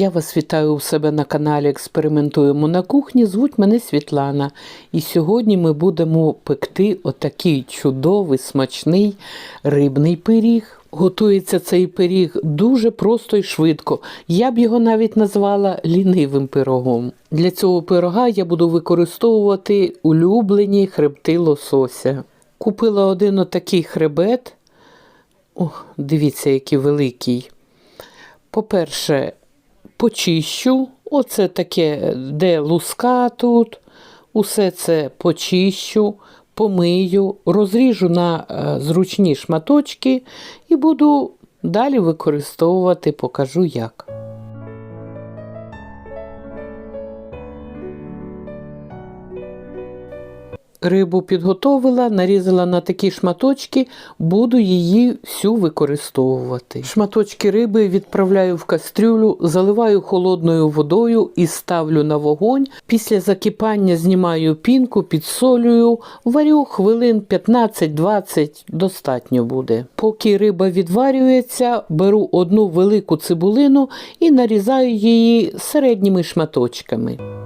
Я вас вітаю у себе на каналі Експериментуємо на кухні. Звуть мене Світлана. І сьогодні ми будемо пекти отакий чудовий смачний рибний пиріг. Готується цей пиріг дуже просто і швидко. Я б його навіть назвала лінивим пирогом. Для цього пирога я буду використовувати улюблені хребти лосося. Купила один отакий хребет. Ох, дивіться, який великий. По-перше, почищу. Оце таке, де луска тут. Усе це почищу, помию, розріжу на е, зручні шматочки і буду далі використовувати, покажу як. Рибу підготовила, нарізала на такі шматочки, буду її всю використовувати. Шматочки риби відправляю в кастрюлю, заливаю холодною водою і ставлю на вогонь. Після закипання знімаю пінку, підсолюю, варю хвилин 15-20, достатньо буде. Поки риба відварюється, беру одну велику цибулину і нарізаю її середніми шматочками.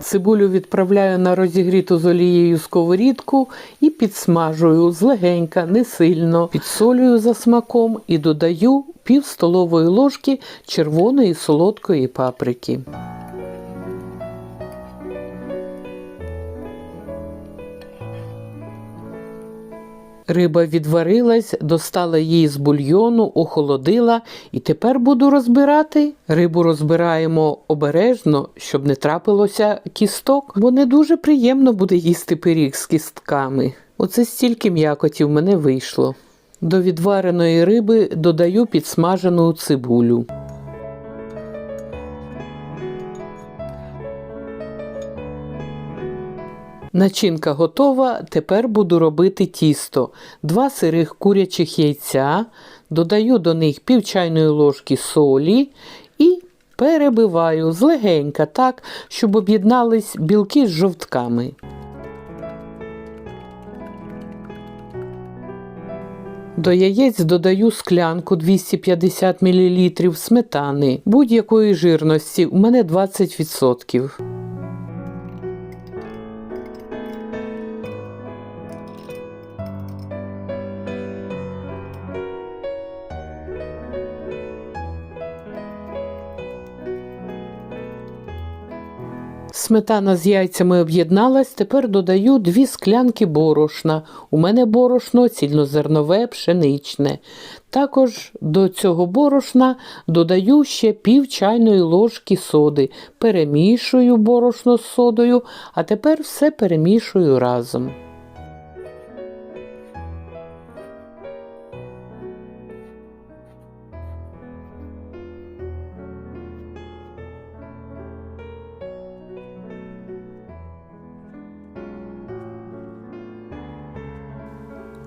Цибулю відправляю на розігріту з олією сковорідку і підсмажую злегенька, не сильно. Підсолюю за смаком і додаю пів столової ложки червоної солодкої паприки. Риба відварилась, достала її з бульйону, охолодила і тепер буду розбирати. Рибу розбираємо обережно, щоб не трапилося кісток, бо не дуже приємно буде їсти пиріг з кістками. Оце стільки м'якоті в мене вийшло. До відвареної риби додаю підсмажену цибулю. Начинка готова. Тепер буду робити тісто. Два сирих курячих яйця, додаю до них пів чайної ложки солі і перебиваю злегенька так, щоб об'єднались білки з жовтками. До яєць додаю склянку 250 мл сметани будь-якої жирності, у мене 20%. Сметана з яйцями об'єдналась, тепер додаю дві склянки борошна. У мене борошно цільнозернове, пшеничне. Також до цього борошна додаю ще пів чайної ложки соди. Перемішую борошно з содою, а тепер все перемішую разом.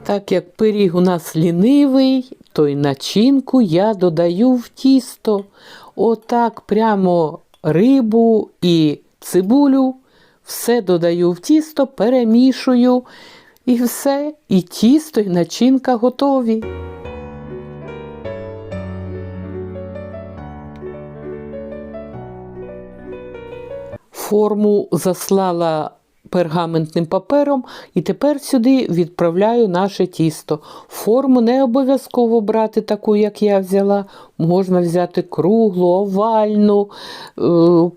Так як пиріг у нас лінивий, то й начинку я додаю в тісто. Отак прямо рибу і цибулю. Все додаю в тісто, перемішую. І все, і тісто, і начинка готові. Форму заслала пергаментним папером і тепер сюди відправляю наше тісто. Форму не обов'язково брати таку, як я взяла. Можна взяти круглу, овальну, е,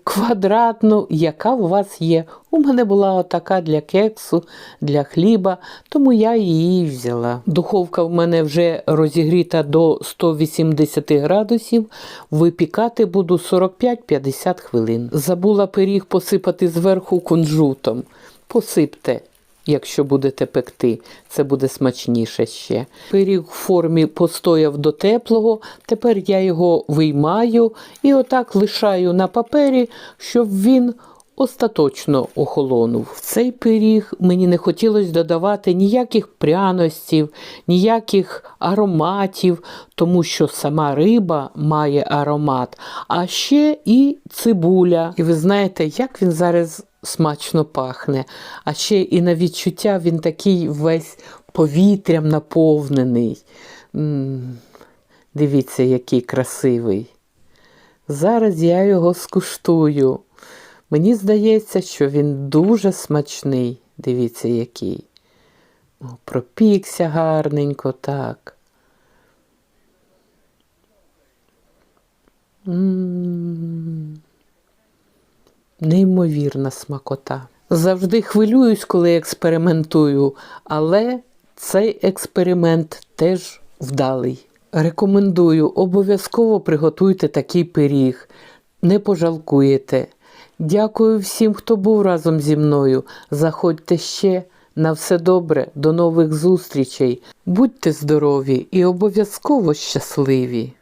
квадратну, яка у вас є. У мене була отака для кексу, для хліба, тому я її взяла. Духовка в мене вже розігріта до 180 градусів. Випікати буду 45-50 хвилин. Забула пиріг посипати зверху кунжутом. Посипте. Якщо будете пекти, це буде смачніше ще. Пиріг в формі постояв до теплого, тепер я його виймаю і отак лишаю на папері, щоб він остаточно охолонув. В цей пиріг мені не хотілося додавати ніяких пряностів, ніяких ароматів, тому що сама риба має аромат, а ще і цибуля. І ви знаєте, як він зараз смачно пахне. А ще і на відчуття він такий весь повітрям наповнений. М, Дивіться, який красивий. Зараз я його скуштую. Мені здається, що він дуже смачний. Дивіться, який. О, пропікся гарненько, так. М. Неймовірна смакота. Завжди хвилююсь, коли експериментую, але цей експеримент теж вдалий. Рекомендую, обов'язково приготуйте такий пиріг. Не пожалкуєте. Дякую всім, хто був разом зі мною. Заходьте ще. На все добре, до нових зустрічей. Будьте здорові і обов'язково щасливі!